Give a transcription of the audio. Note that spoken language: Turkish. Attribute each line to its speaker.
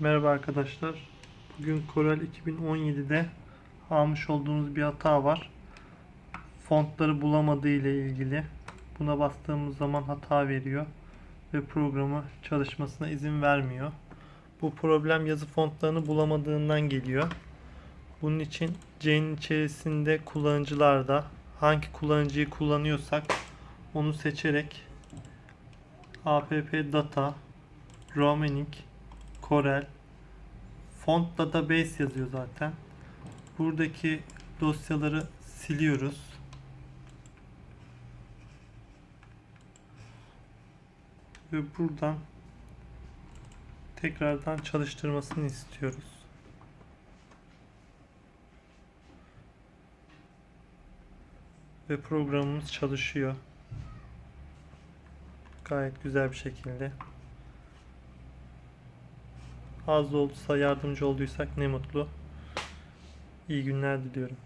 Speaker 1: Merhaba arkadaşlar. Bugün Corel 2017'de almış olduğumuz bir hata var. Fontları bulamadığı ile ilgili. Buna bastığımız zaman hata veriyor ve programı çalışmasına izin vermiyor. Bu problem yazı fontlarını bulamadığından geliyor. Bunun için C'nin içerisinde kullanıcılarda hangi kullanıcıyı kullanıyorsak onu seçerek app data Romanic Corel Font Database yazıyor zaten. Buradaki dosyaları siliyoruz. Ve buradan tekrardan çalıştırmasını istiyoruz. Ve programımız çalışıyor. Gayet güzel bir şekilde. Az da olsa yardımcı olduysak ne mutlu. İyi günler diliyorum.